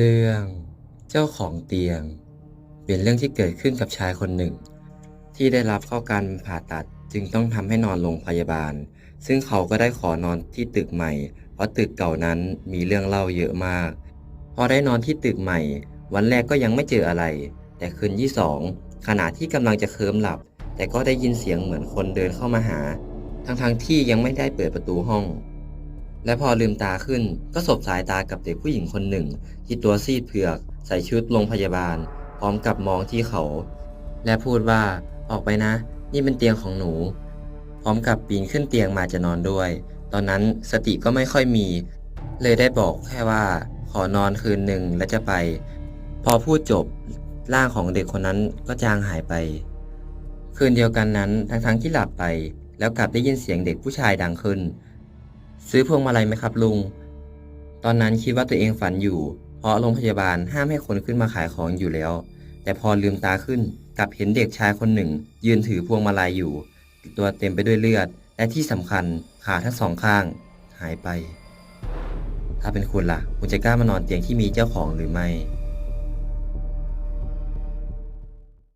เรื่องเจ้าของเตียง เป็นเรื่องที่เกิดขึ้นกับชายคนหนึ่ง ที่ได้รับเข้าการผ่าตัดจึงต้องทำให้นอนโรงพยาบาล ซึ่งเขาก็ได้ขอนอนที่ตึกใหม่ เพราะตึกเก่านั้นมีเรื่องเล่าเยอะมาก พอได้นอนที่ตึกใหม่ วันแรกก็ยังไม่เจออะไร แต่คืนที่สองขณะที่กำลังจะเคลิ้มหลับ แต่ก็ได้ยินเสียงเหมือนคนเดินเข้ามาหา ทั้งๆที่ยังไม่ได้เปิดประตูห้อง และพอลืมตาขึ้นก็สบสายตากับเด็กผู้หญิงคนหนึ่ง ที่ตัวซีดเผือก ใส่ชุดโรงพยาบาล พร้อมกับมองที่เขา และพูดว่าออกไปนะ นี่เป็นเตียงของหนู พร้อมกับปีนขึ้นเตียงมาจะนอนด้วย ตอนนั้นสติก็ไม่ค่อยมี เลยได้บอกแค่ว่า ขอนอนคืนหนึ่งและจะไป พอพูดจบร่างของเด็กคนนั้นก็จางหายไป คืนเดียวกันนั้นทั้งๆที่หลับไป แล้วกลับได้ยินเสียงเด็กผู้ชายดังขึ้น ซื้อพวงมาลัยไหมครับลุง ตอนนั้นคิดว่าตัวเองฝันอยู่ เพราะโรงพยาบาลห้ามให้คนขึ้นมาขายของอยู่แล้ว แต่พอลืมตาขึ้นกลับเห็นเด็กชายคนหนึ่ง ยืนถือพวงมาลัยอยู่ ตัวเต็มไปด้วยเลือด และที่สำคัญขาทั้งสองข้าง หายไป ถ้าเป็นคุณล่ะ คุณจะกล้ามานอนเตียงที่มีเจ้าของหรือไม่